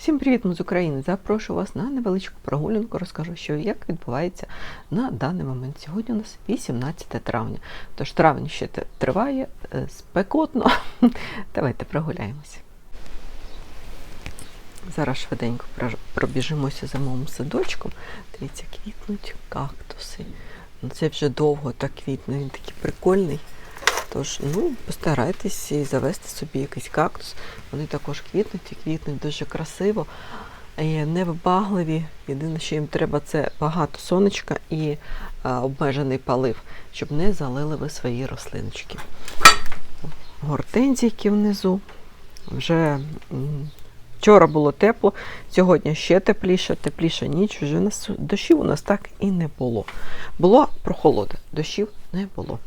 Всім привіт, ми з України! Запрошую вас на невеличку прогулянку. Розкажу, що як відбувається на даний момент. Сьогодні у нас 18 травня. Тож травень ще триває е, спекотно. Давайте прогуляємося. Зараз швиденько пробіжимося за моїм садочком. Дивіться, квітнуть кактуси. Ну, Це вже довго так квітне, він такий прикольний. Тож, ну, постарайтесь і завести собі якийсь кактус. Вони також квітнуть і квітнуть дуже красиво, невибагливі. Єдине, що їм треба, це багато сонечка і а, обмежений палив, щоб не залили ви свої рослиночки. Гортензійки внизу. Вже вчора було тепло, сьогодні ще тепліше, тепліша ніч. Вже нас дощів у нас так і не було. Була прохолода, дощів не було.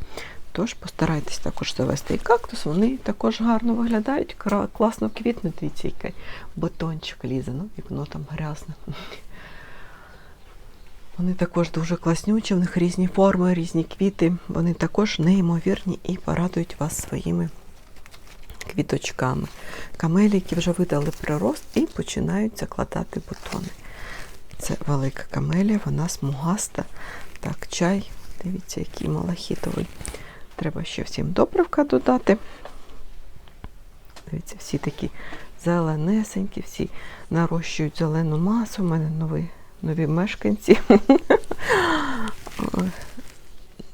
Тож постарайтесь також завести і кактус, вони також гарно виглядають, класно квітнуть, дивіться, який бутончик лізе, ну вікно там грязне. Вони також дуже класнючі, в них різні форми, різні квіти. Вони також неймовірні і порадують вас своїми квіточками. Камеліки вже видали прирост і починають закладати бутони. Це велика камелія, вона смугаста. Так, чай, дивіться, який малахітовий. Треба ще всім добривка додати. Дивіться, всі такі зеленесенькі, всі нарощують зелену масу. У мене нові, нові мешканці.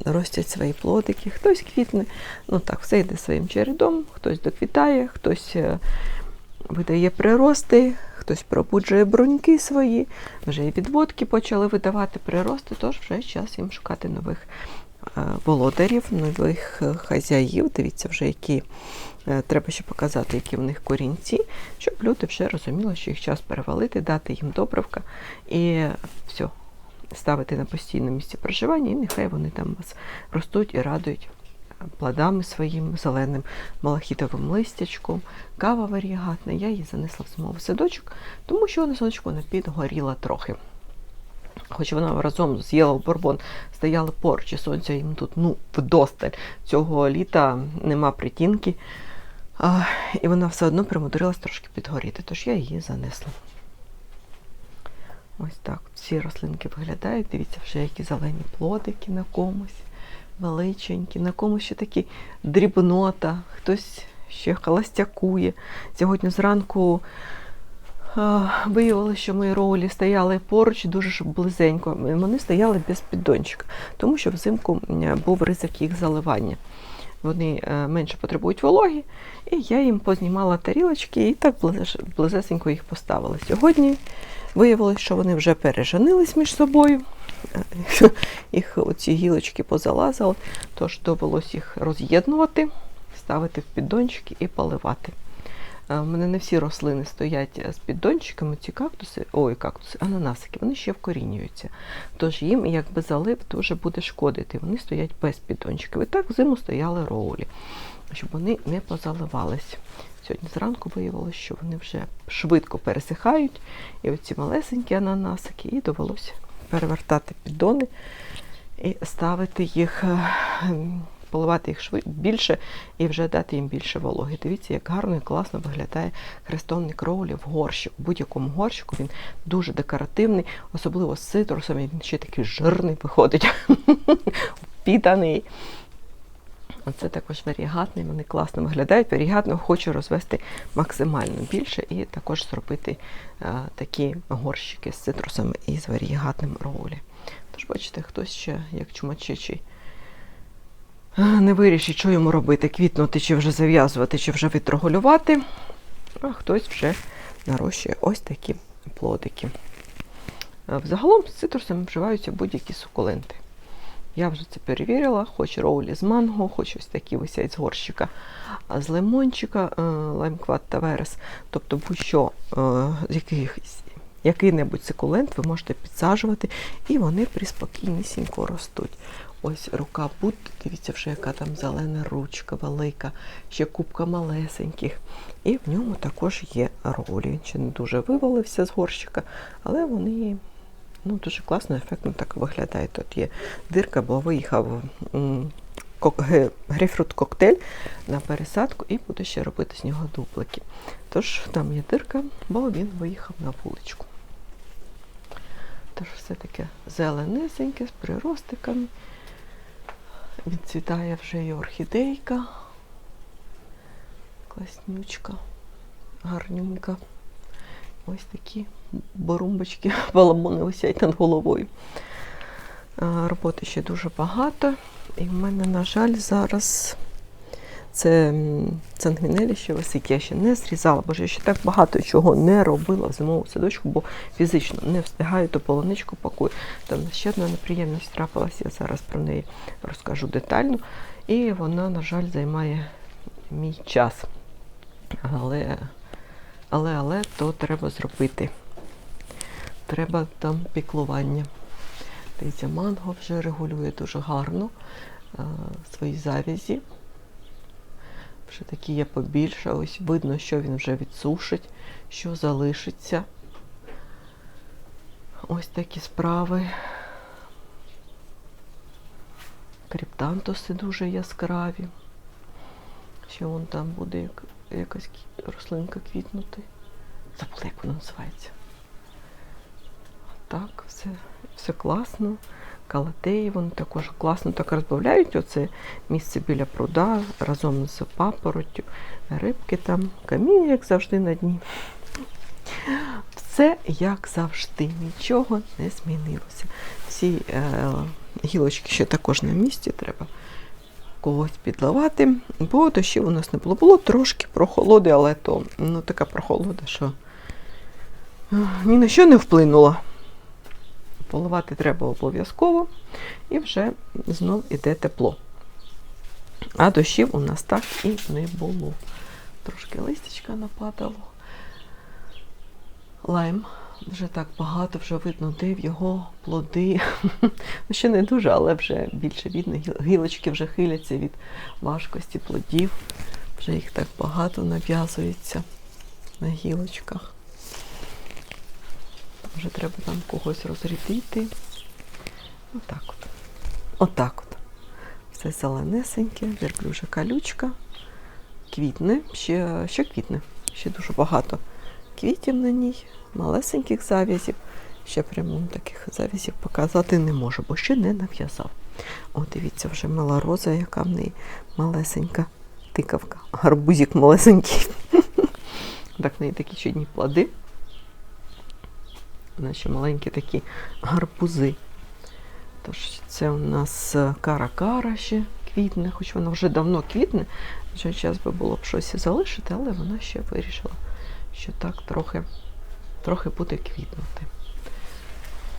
Ростять свої плодики, хтось квітне. Ну так, все йде своїм чередом, хтось доквітає, хтось е, видає прирости, хтось пробуджує бруньки свої, вже і відводки почали видавати прирости, тож вже час їм шукати нових володарів, нових е, хазяїв. Дивіться, вже які е, треба ще показати, які в них корінці, щоб люди вже розуміли, що їх час перевалити, дати їм добривка і все, ставити на постійне місце проживання, і нехай вони там вас ростуть і радують плодами своїм зеленим малахітовим листячком. Кава варігатна. Я її занесла в зимовий садочок, тому що на садочку вона підгоріла трохи. Хоч вона разом з Yellow Bourbon стояла поруч, і сонця їм тут ну, вдосталь. Цього літа нема притінки. А, і вона все одно примудрилась трошки підгоріти, тож я її занесла. Ось так всі рослинки виглядають. Дивіться, вже які зелені плодики на комусь, величенькі, на комусь ще такі дрібнота, хтось ще холостякує. Сьогодні зранку виявилося, що мої роулі стояли поруч дуже близенько. Вони стояли без піддончика, тому що взимку був ризик їх заливання. Вони е, менше потребують вологі, і я їм познімала тарілочки і так близ- близесенько їх поставила. Сьогодні виявилось, що вони вже переженились між собою. Е, Їх оці гілочки позалазили, тож довелось їх роз'єднувати, ставити в піддончики і поливати. Е, У мене не всі рослини стоять з піддончиками, ці кактуси, ой, кактуси, ананасики, вони ще вкорінюються. Тож їм якби залив дуже буде шкодити. Вони стоять без піддончиків. І так зиму стояли роулі, щоб вони не позаливались. Сьогодні зранку виявилося, що вони вже швидко пересихають, і оці малесенькі ананасики, і довелося перевертати піддони і ставити їх, е, поливати їх більше і вже дати їм більше вологи. Дивіться, як гарно і класно виглядає хрестовник роулі в горщику. В будь-якому горщику він дуже декоративний, особливо з цитрусом, він ще такий жирний виходить, впітаний. Оце також варігатний, вони класно виглядають. Варігатно хочу розвести максимально більше і також зробити а, такі горщики з цитрусами і з варігатним роулі. Тож, бачите, хтось ще, як чумачичий, не вирішить, що йому робити, квітнути, чи вже зав'язувати, чи вже витрогулювати, а хтось вже нарощує ось такі плодики. Взагалом з цитрусами вживаються будь-які сукуленти. Я вже це перевірила, хоч роулі з манго, хоч ось такі висять з горщика, а з лимончика, е, лаймкват та верес. Тобто будь-що, е, з якихось, який-небудь секулент ви можете підсаджувати, і вони приспокійнісінько ростуть. Ось рука Будди, дивіться, вже яка там зелена ручка велика, ще кубка малесеньких. І в ньому також є ролі. Він ще не дуже вивалився з горщика, але вони ну, дуже класно, ефектно так виглядає. Тут є дирка, бо виїхав грейпфрут коктейль на пересадку і буду ще робити з нього дуплики. Тож там є дирка, бо він виїхав на вуличку. Тож все таке зеленесеньке з приростиками. Відцвітає вже і орхідейка. Класнючка, гарнюнька. Ось такі борумбочки, баламони висять над головою. Роботи ще дуже багато. І в мене, на жаль, зараз це ще висить. Я ще не зрізала, бо я ще так багато чого не робила в зимовому садочку, бо фізично не встигаю, то полоничку пакую. Там ще одна неприємність трапилася, я зараз про неї розкажу детально. І вона, на жаль, займає мій час. Але, але, але то треба зробити. Треба там піклування. Дивіться, манго вже регулює дуже гарно свої завязі. Вже такі є побільше. Ось видно, що він вже відсушить, що залишиться. Ось такі справи. Криптантуси дуже яскраві. Ще вон там буде як, якась рослинка квітнути. Забула, як вона називається. Так, все, все класно. Калатеї, вони також класно так розбавляють оце місце біля пруда разом з папороттю, рибки там, камінь, як завжди на дні. Все як завжди, нічого не змінилося. Всі е, гілочки ще також на місці, треба когось підливати, бо дощів у нас не було. Було трошки прохолоди, але то ну, така прохолода, що ні на що не вплинула. Поливати треба обов'язково, і вже знов іде тепло. А дощів у нас так і не було. Трошки листячка нападало. Лайм вже так багато, вже видно, де в його плоди. Ну, Ще не дуже, але вже більше видно. Гілочки вже хиляться від важкості плодів. Вже їх так багато нав'язується на гілочках. Вже треба там когось розрядити. Отак от. Отак от. Все зеленесеньке, верблюжа калючка. Квітне, ще, ще квітне, ще дуже багато квітів на ній, малесеньких зав'язів. Ще прямо таких зав'язів показати не можу, бо ще не нав'язав. О, дивіться, вже мала роза, яка в неї малесенька тикавка. Гарбузик малесенький. Так, в неї такі чудні плоди. Наші маленькі такі гарбузи. Тож це у нас е, кара-кара ще квітне, хоч вона вже давно квітне. Вже час би було б щось і залишити, але вона ще вирішила, що так трохи, трохи буде квітнути.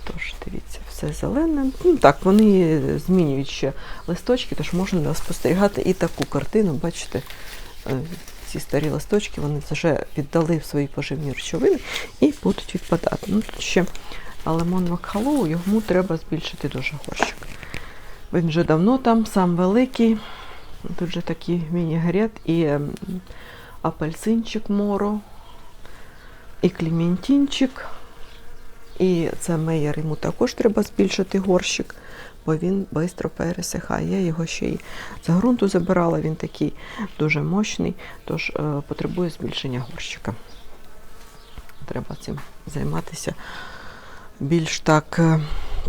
Тож, дивіться, все зелене. Ну так, вони змінюють ще листочки, тож можна спостерігати і таку картину. Бачите, е, ці старі листочки вони вже віддали в свої поживні речовини і будуть відпадати. Ну, тут ще лимон Макхалоу, йому треба збільшити дуже горщик. Він вже давно там, сам великий. Тут вже такий міні-грет і ем, апельсинчик моро, і клементинчик. І це меєр, йому також треба збільшити горщик, бо він швидко пересихає. Я його ще й з ґрунту забирала, він такий дуже мощний, тож е, потребує збільшення горщика. Треба цим займатися більш так е,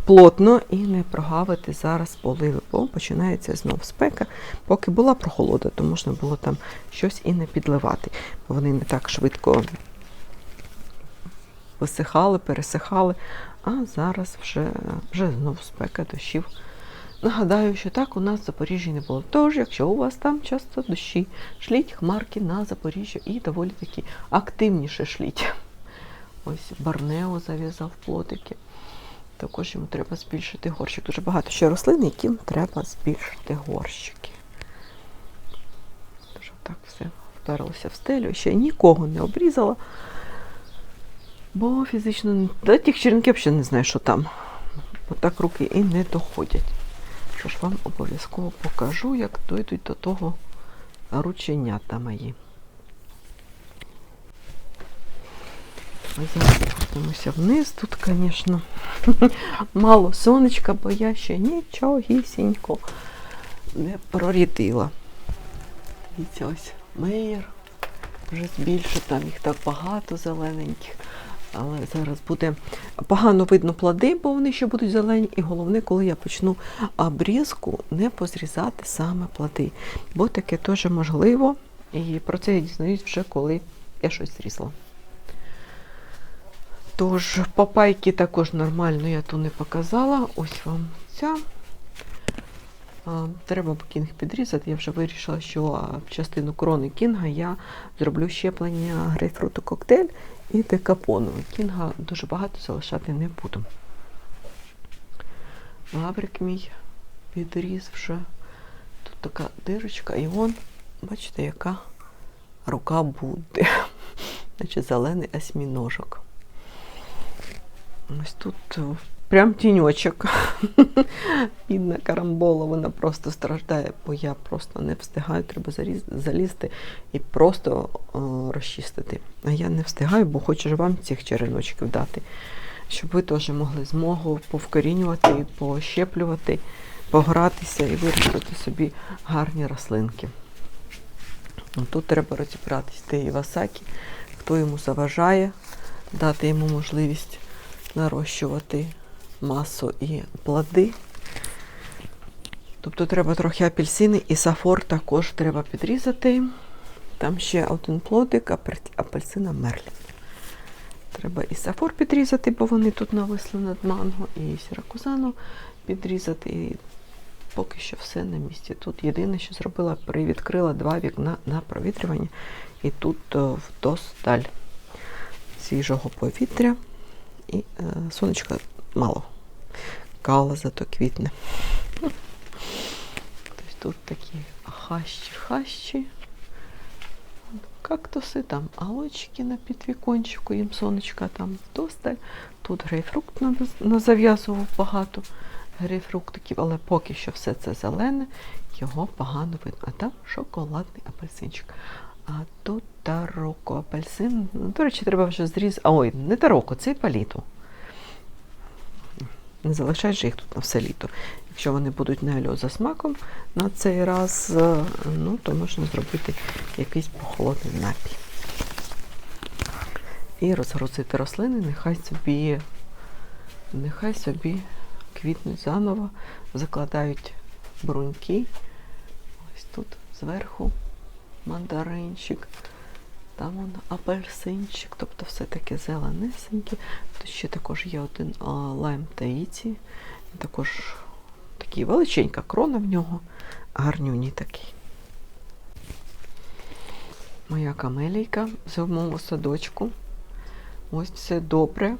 плотно і не прогавити зараз поливи, бо починається знов спека. Поки була прохолода, то можна було там щось і не підливати, бо вони не так швидко висихали, пересихали, а зараз вже, вже знов спека дощів. Нагадаю, що так у нас в Запоріжжі не було. Тож, якщо у вас там часто дощі, шліть хмарки на Запоріжжя і доволі такі активніше шліть. Ось Барнео зав'язав плодики. Також йому треба збільшити горщик. Дуже багато ще рослин, яким треба збільшити горщики. Тож так все вперлося в стелю. Ще нікого не обрізала. Бо фізично до тих черенків ще не знаю, що там. Бо так руки і не доходять. Тож вам обов'язково покажу, як дойдуть до того рученята мої. Спустимося вниз. Тут, звісно, мало сонечка, бо я ще нічогісінько не прорідила. Дивіться, ось меєр вже збільше, там їх так багато зелененьких. Але зараз буде погано видно плоди, бо вони ще будуть зелені. І головне, коли я почну обрізку, не позрізати саме плоди. Бо таке теж можливо. І про це я дізнаюсь вже, коли я щось зрізала. Тож, папайки також нормально я ту не показала. Ось вам ця. Треба б кінг підрізати. Я вже вирішила, що в частину крони кінга я зроблю щеплення грейпфруту коктейль і декапоновий. Кінга дуже багато залишати не буду. Лаврик мій підріз вже. Тут така дирочка, і вон, бачите, яка рука буде. Значить, зелений осьміножок. Ось тут прям тіньочок. Бідна карамбола, вона просто страждає, бо я просто не встигаю, треба залізти і просто о, розчистити. А я не встигаю, бо хочу ж вам цих череночків дати, щоб ви теж могли змогу повкорінювати, пощеплювати, погратися і виростити собі гарні рослинки. Ну, Тут треба розібратись, де Івасакі, хто йому заважає, дати йому можливість нарощувати масу і плоди. Тобто треба трохи апельсини і сафор також треба підрізати. Там ще один плодик апельсина Мерлін. Треба і сафор підрізати, бо вони тут нависли над манго, і сіракузану підрізати. І поки що все на місці. Тут єдине, що зробила, привідкрила два вікна на провітрювання, і тут вдосталь свіжого повітря. І е, сонечка мало. Кала зато квітне. Тобто тут такі хащі-хащі. Кактуси, там алочки на підвікончику, їм сонечка там вдосталь. Тут грейпфрукт назав'язував багато грейпфруктиків, але поки що все це зелене, його погано видно. А там шоколадний апельсинчик. А тут тароко апельсин. До речі, треба вже зрізати. А ой, не тароко, це паліто. Не залишай же їх тут на все літо. Якщо вони будуть не альо за смаком на цей раз, е, ну, то можна зробити якийсь прохолодний напій. І розгрузити рослини, нехай собі, нехай собі квітнуть заново, закладають бруньки. Ось тут зверху мандаринчик, там он апельсинчик, тобто все таке зеленесеньке. Тут ще також є один а, лайм таїці. Він Також такий величенька крона в нього, гарнюній такий. Моя камелійка в зимовому садочку. Ось все добре.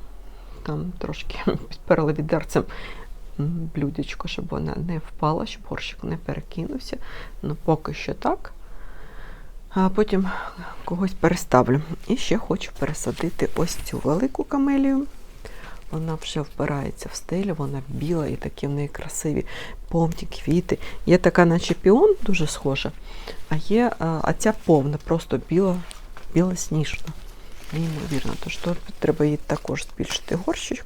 Там трошки підперли відерцем блюдечко, щоб вона не впала, щоб горщик не перекинувся. Ну, поки що так. А потім когось переставлю. І ще хочу пересадити ось цю велику камелію. Вона вже впирається в стелю, вона біла і такі в неї красиві повні квіти. Є така, наче піон, дуже схожа, а є а, ця повна, просто біла, білосніжна. Неймовірно. Тож тут треба їй також збільшити горщик.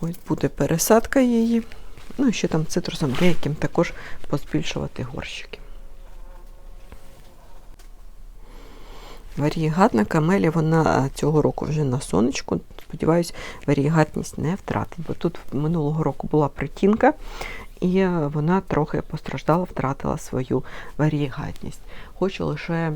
Ось буде пересадка її. Ну і ще там цитрусом деяким також позбільшувати горщики. Варієгатна камелія, вона цього року вже на сонечку. Сподіваюсь, варієгатність не втратить, бо тут минулого року була притінка, і вона трохи постраждала, втратила свою варієгатність. Хочу лише е,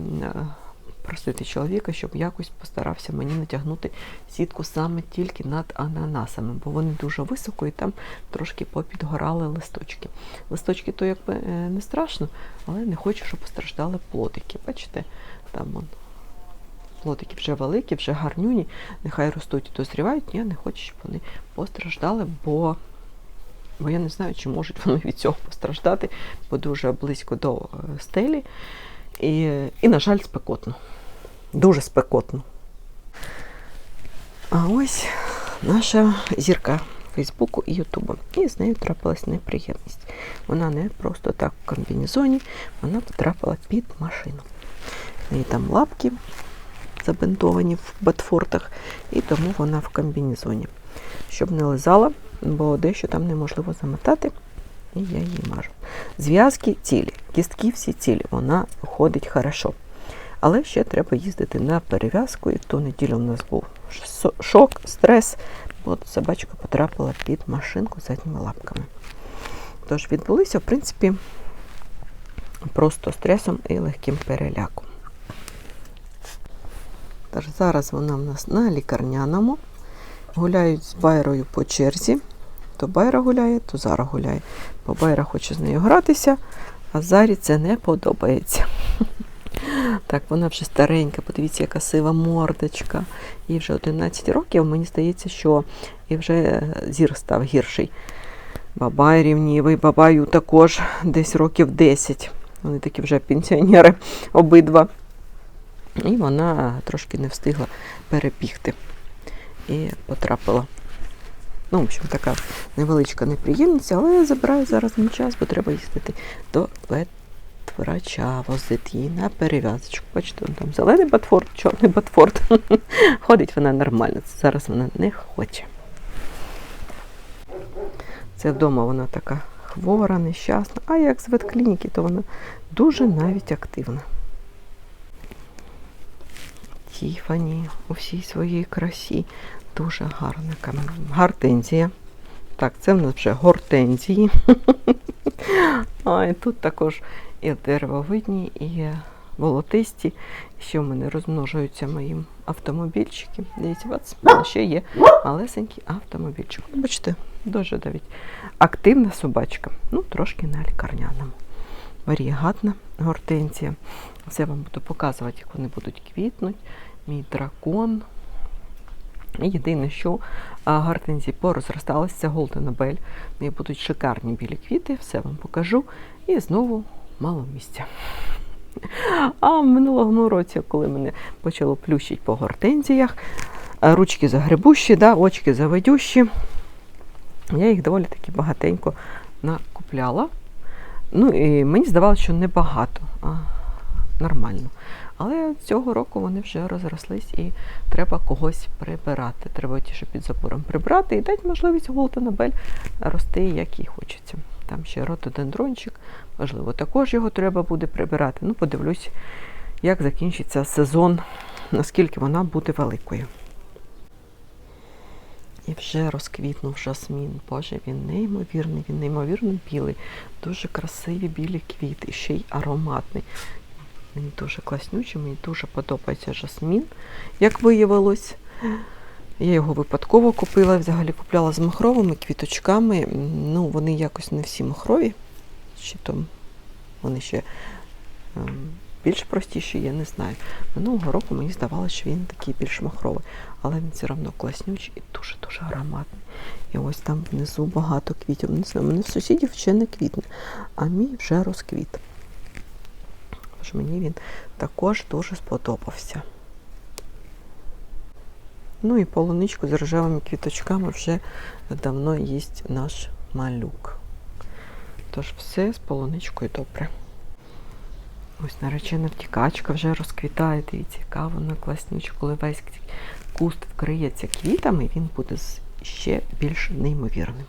просити чоловіка, щоб якось постарався мені натягнути сітку саме тільки над ананасами, бо вони дуже високо і там трошки попідгорали листочки. Листочки то якби е, не страшно, але не хочу, щоб постраждали плодики. Бачите, там вон плодики вже великі, вже гарнюні, нехай ростуть і дозрівають. Я не хочу, щоб вони постраждали, бо, бо я не знаю, чи можуть вони від цього постраждати, бо дуже близько до е, стелі. І, і на жаль, спекотно. Дуже спекотно. А ось наша зірка Фейсбуку і Ютубу. І з нею трапилась неприємність. Вона не просто так в комбінезоні, вона потрапила під машину. Неї там лапки забинтовані в ботфортах, і тому вона в комбінезоні. Щоб не лизала, бо дещо там неможливо замотати. І я її мажу. Зв'язки цілі, кістки всі цілі, вона ходить хорошо. Але ще треба їздити на перев'язку. І в ту неділю у нас був шок, стрес, бо собачка потрапила під машинку задніми лапками. Тож відбулися, в принципі, просто стресом і легким переляком. Тож зараз вона в нас на лікарняному. Гуляють з байрою по черзі. То байра гуляє, то зара гуляє. Бо байра хоче з нею гратися, а зарі це не подобається. Так, вона вже старенька, подивіться, яка сива мордочка. Їй вже 11 років, мені здається, що і вже зір став гірший. Бабай рівнівий, бабаю також десь років 10. Вони такі вже пенсіонери обидва. І вона трошки не встигла перебігти. І потрапила. Ну, в общем, така невеличка неприємність, але я забираю зараз мій час, бо треба їздити до ветврача, возити її на перев'язочку. Бачите, там зелений батфорд, чорний батфорд. Ходить вона нормально. Зараз вона не хоче. Це вдома вона така хвора, нещасна, а як з ветклініки, то вона дуже навіть активна. Тіфані у всій своїй красі. Дуже гарна гортензія. Так, це в нас вже гортензії. А, і тут також і деревовидні, і волотисті. Ще в мене розмножуються мої автомобільчики. Дивіться, бац, в ще є малесенький автомобільчик. Бачите, дуже навіть активна собачка. Ну, трошки на лікарняному. Варієгатна гортензія. Все вам буду показувати, як вони будуть квітнути. Мій дракон. І Єдине, що гортензії порозросталися, це Golden Bell. В будуть шикарні білі квіти, все вам покажу. І знову мало місця. А в минулому році, коли мене почало плющить по гортензіях, ручки загребущі, да, очки заведющі, я їх доволі таки багатенько накупляла. Ну і мені здавалося, що небагато, а нормально. Але цього року вони вже розрослись і треба когось прибирати. Треба ті, що під забором прибрати і дати можливість Голтенабель рости, як їй хочеться. Там ще ротодендрончик, можливо, також його треба буде прибирати. Ну, подивлюсь, як закінчиться сезон, наскільки вона буде великою. І вже розквітнув жасмін. Боже, він неймовірний, він неймовірно білий, дуже красиві білі квіти, ще й ароматний. Мені дуже класнючий, мені дуже подобається жасмін, як виявилось. Я його випадково купила, взагалі купляла з махровими квіточками. Ну, вони якось не всі махрові, чи то вони ще ем, більш простіші, я не знаю. Минулого року мені здавалося, що він такий більш махровий, але він все одно класнючий і дуже-дуже ароматний. І ось там внизу багато квітів. Не знаю, мене в сусідів ще не квітне, а мій вже розквіт. Тож мені він також дуже сподобався. Ну і полуничку з рожевими квіточками вже давно їсть наш малюк. Тож все з полуничкою добре. Ось наречена втікачка вже розквітає. Дивіться, яка вона класнюча. Коли весь куст вкриється квітами, він буде ще більш неймовірним.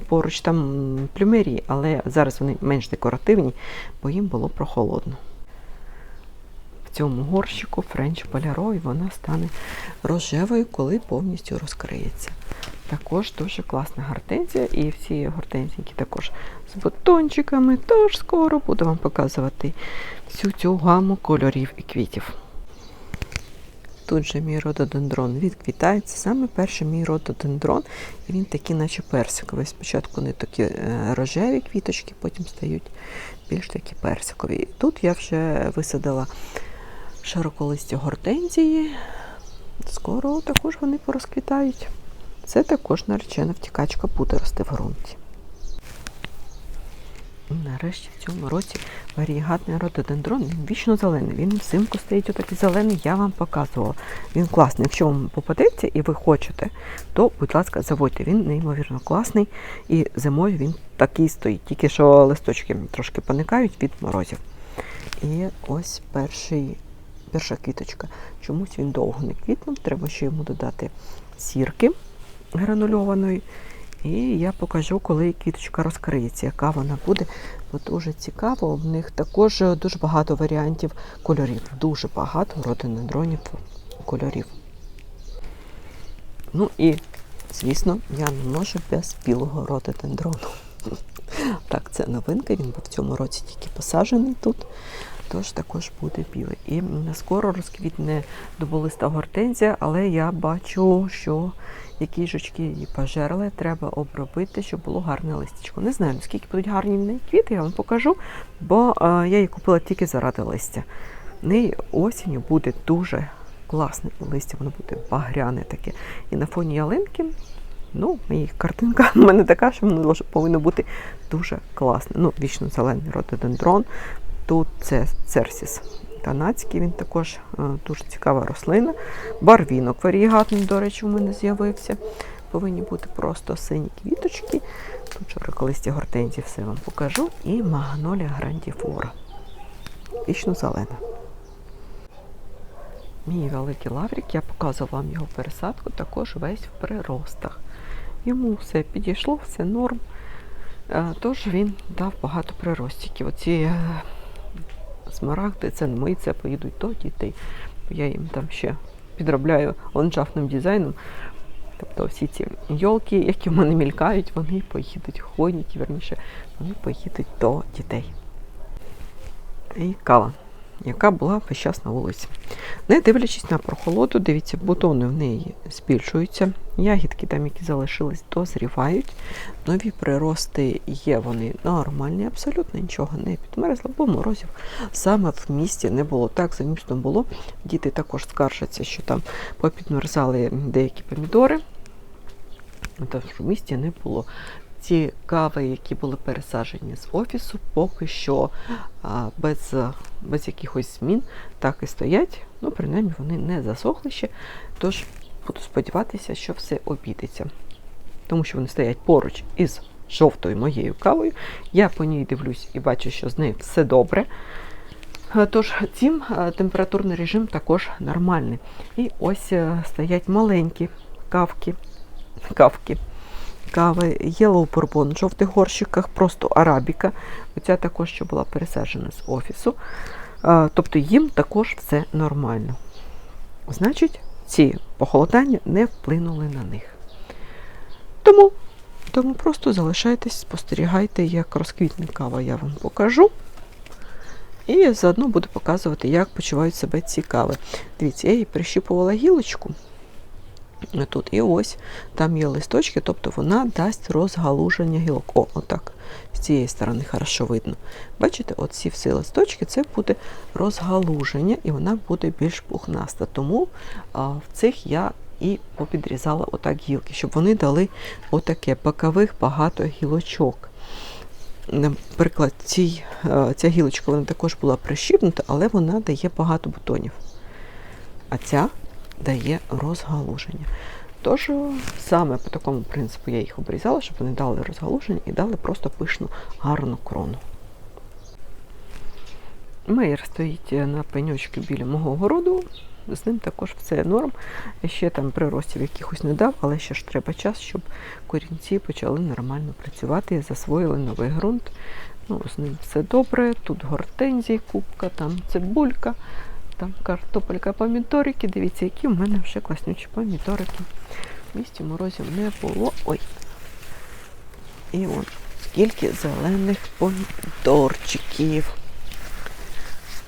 Поруч там плюмерії, але зараз вони менш декоративні, бо їм було прохолодно. В цьому горщику френч поляро, і вона стане рожевою, коли повністю розкриється. Також дуже класна гортензія, і всі гортензійки також з бутончиками. Тож скоро буду вам показувати всю цю гаму кольорів і квітів. Тут же мій рододендрон відквітається. Саме перший мій рододендрон, і він такий, наче персиковий. Спочатку вони такі е, рожеві квіточки, потім стають більш такі персикові. І тут я вже висадила широколисті гортензії. Скоро також вони порозквітають. Це також наречена втікачка буде рости в ґрунті. Нарешті в цьому році варієгатний рододендрон, він вічно зелений. Він взимку стоїть отакий зелений, я вам показувала. Він класний. Якщо вам попадеться і ви хочете, то, будь ласка, заводьте. Він неймовірно класний. І зимою він такий стоїть, тільки що листочки трошки поникають від морозів. І ось перший, перша квіточка. Чомусь він довго не квітнув, треба ще йому додати сірки гранульованої. І я покажу, коли квіточка розкриється, яка вона буде. Бо дуже цікаво. В них також дуже багато варіантів кольорів. Дуже багато родинодронів кольорів. Ну і, звісно, я не можу без білого рододендрону. Так, це новинка, він був в цьому році тільки посаджений тут, тож також буде білий. І скоро розквітне дуболиста гортензія, але я бачу, що які жучки її пожерли, треба обробити, щоб було гарне листячко. Не знаю, наскільки будуть гарні в неї квіти, я вам покажу, бо е, я її купила тільки заради листя. В неї осінню буде дуже класне листя, воно буде багряне таке. І на фоні ялинки Ну, і картинка в мене така, що воно повинно бути дуже класне. Ну, вічно зелений рододендрон. Тут це церсіс канадський, він також е, дуже цікава рослина. Барвінок варігатний, до речі, у мене з'явився. Повинні бути просто сині квіточки. Тут широколисті гортензії все вам покажу. І магнолія грандіфлора. Вічно зелена. Мій великий лаврик, я показувала вам його пересадку, також весь в приростах. Йому все підійшло, все норм. Е, тож він дав багато приростиків. Оці е, смарагди, це мої, це поїдуть до дітей. Я їм там ще підробляю ландшафтним дизайном. Тобто всі ці йолки, які в мене мількають, вони поїдуть, ходять, верніше, вони поїдуть до дітей. І кава яка була весь час на вулиці. Не дивлячись на прохолоду, дивіться, бутони в неї збільшуються, ягідки там, які залишились, дозрівають. Нові прирости є, вони нормальні, абсолютно нічого не підмерзло, бо морозів саме в місті не було. Так, за містом було. Діти також скаржаться, що там попідмерзали деякі помідори. Тож в місті не було ті кави, які були пересаджені з офісу, поки що без без якихось змін так і стоять. Ну, принаймні, вони не засохли ще. Тож буду сподіватися, що все обійдеться. Тому що вони стоять поруч із жовтою моєю кавою. Я по ній дивлюсь і бачу, що з нею все добре. Тож, цим температурний режим також нормальний. І ось е, стоять маленькі кавки. кавки кави, Yellow Bourbon в жовтих горщиках, просто арабіка. Оця також що була пересаджена з офісу. Тобто їм також все нормально. Значить, ці похолодання не вплинули на них. Тому тому просто залишайтесь, спостерігайте, як розквітне кава, я вам покажу. І заодно буду показувати, як почувають себе ці кави. Дивіться, я її прищіпувала гілочку. Тут і ось там є листочки, тобто вона дасть розгалуження гілок. О, отак. З цієї сторони хорошо видно. Бачите, от ці всі листочки це буде розгалуження, і вона буде більш пухнаста. Тому а, в цих я і попідрізала отак гілки, щоб вони дали отаке бокових багато гілочок. Наприклад, цій, ця гілочка вона також була прищіпнута, але вона дає багато бутонів. А ця дає розгалуження. Тож саме по такому принципу я їх обрізала, щоб вони дали розгалуження і дали просто пишну гарну крону. Мейер стоїть на пеньочку біля мого городу, з ним також все норм. Ще там приростів якихось не дав, але ще ж треба час, щоб корінці почали нормально працювати і засвоїли новий ґрунт. Ну, З ним все добре. Тут гортензії, кубка, там цибулька там картопелька, помідорики. Дивіться, які в мене вже класнючі помідорики. В місті морозів не було. Ой. І от скільки зелених помідорчиків.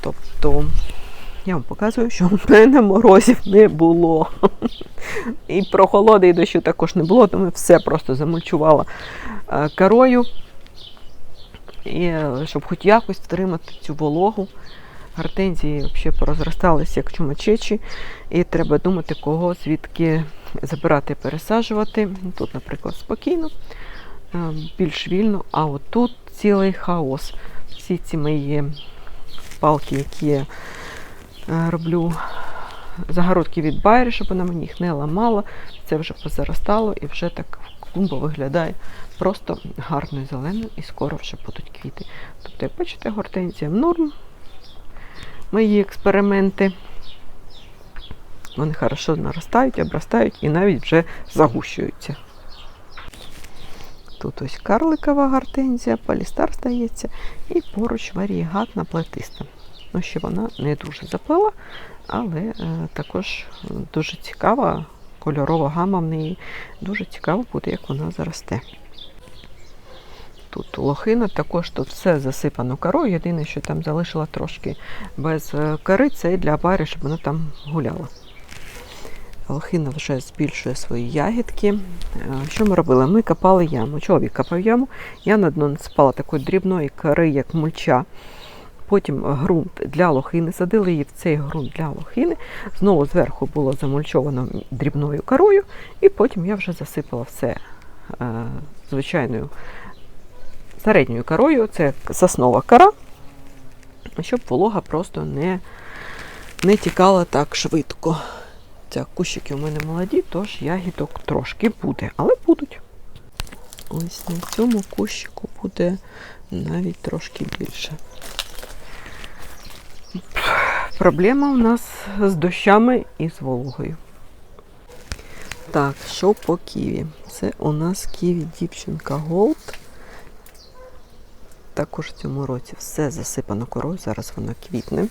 Тобто, я вам показую, що в мене морозів не було. І прохолоди і дощу також не було, тому все просто замульчувала е, корою. Е, щоб хоч якось втримати цю вологу. Гортензії взагалі порозросталися як чумачечі, і треба думати, кого звідки забирати пересаджувати. Тут, наприклад, спокійно, е, більш вільно, а отут цілий хаос. Всі ці мої палки, які я е, роблю загородки від байри, щоб вона мені їх не ламала, це вже позаростало і вже так клумба виглядає просто гарною зеленою і скоро вже будуть квіти. Тобто, як бачите, гортензія норм мої експерименти. Вони хорошо наростають, обростають і навіть вже загущуються. Тут ось карликова гортензія, полістар здається, і поруч варієгатна плетиста. Ну, ще вона не дуже заплила, але е, також дуже цікава, кольорова гама в неї. Дуже цікаво буде, як вона заросте. Тут лохина, також тут все засипано корою. Єдине, що там залишила трошки без е, кори, це для барі, щоб вона там гуляла. Лохина вже збільшує свої ягідки. Е, Що ми робили? Ми копали яму. Чоловік копав яму. Я на дно насипала такої дрібної кори, як мульча. Потім ґрунт для лохини. Садили її в цей ґрунт для лохини. Знову зверху було замульчовано дрібною корою. І потім я вже засипала все е, звичайною середньою корою. Це соснова кора, щоб волога просто не, не тікала так швидко. Ця кущики у мене молоді, тож ягідок трошки буде, але будуть. Ось на цьому кущику буде навіть трошки більше. Проблема у нас з дощами і з вологою. Так, що по ківі? Це у нас ківі дівчинка Голд. Також в цьому році все засипано корою, зараз вона квітне.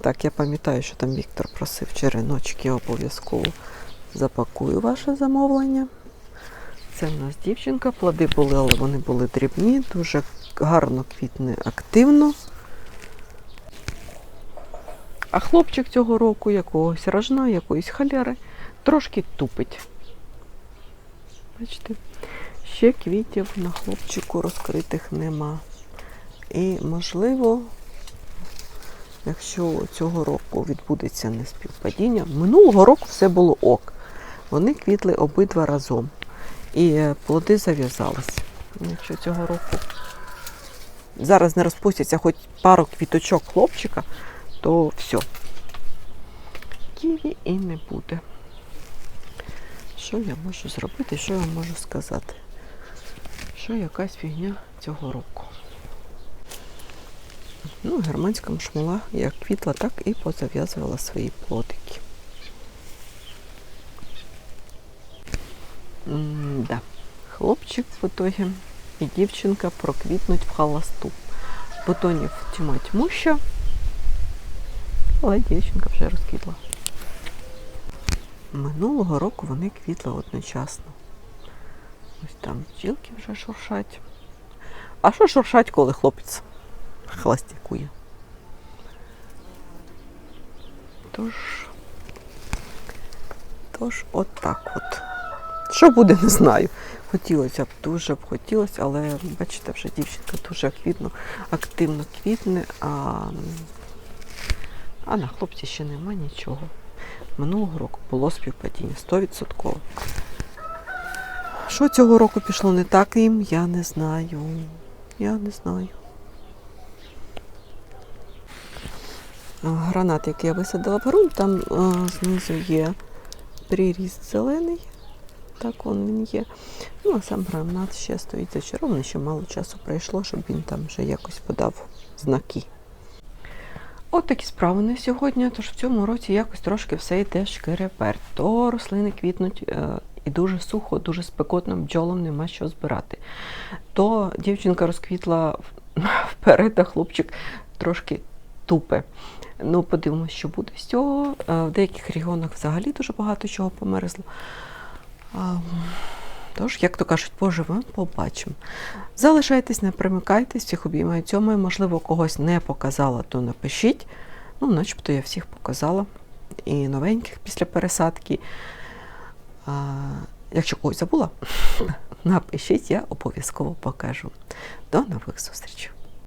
Так, я пам'ятаю, що там Віктор просив череночки, обов'язково запакую ваше замовлення. Це в нас дівчинка, плоди були, але вони були дрібні, дуже гарно квітне активно. А хлопчик цього року якогось рожна, якоїсь халяри, трошки тупить. Бачите, ще квітів на хлопчику розкритих нема. І, можливо, якщо цього року відбудеться неспівпадіння, минулого року все було ок. Вони квітли обидва разом. І е, плоди зав'язались. Якщо цього року зараз не розпустяться хоч пару квіточок хлопчика, то все. Ківі і не буде. Що я можу зробити, що я можу сказати? Що якась фігня цього року. Ну, германська мшмула як квітла, так і позав'язувала свої плодики. М-да. Хлопчик в итоге і дівчинка проквітнуть в холосту. Бутонів тьма тьмуща, але дівчинка вже розквітла. Минулого року вони квітли одночасно. Ось там бджілки вже шуршать. А що шуршать, коли хлопець холостякує? Тож, тож от от. Що буде, не знаю. Хотілося б, дуже б хотілося, але бачите, вже дівчинка дуже квітно, активно квітне, а, а на хлопці ще нема нічого. Минулого року було співпадіння 100%. Що цього року пішло не так їм, я не знаю. Я не знаю. Гранат, який я висадила в ґрунт, там а, знизу є приріст зелений. Так он він є. Ну, а сам гранат ще стоїть зачарований, ще мало часу пройшло, щоб він там вже якось подав знаки. От такі справи на сьогодні. Тож в цьому році якось трошки все йде шкереперть. То рослини квітнуть е, і дуже сухо, дуже спекотно, бджолам нема що збирати. То дівчинка розквітла вперед, а хлопчик трошки тупе. Ну, подивимось, що буде з цього. Е, В деяких регіонах взагалі дуже багато чого померзло. Тож, як то кажуть, поживемо, побачимо. Залишайтесь, не примикайтесь, всіх обіймаю цьому. Можливо, когось не показала, то напишіть. Ну, начебто я всіх показала. І новеньких після пересадки. А, якщо когось забула, напишіть, я обов'язково покажу. До нових зустрічей!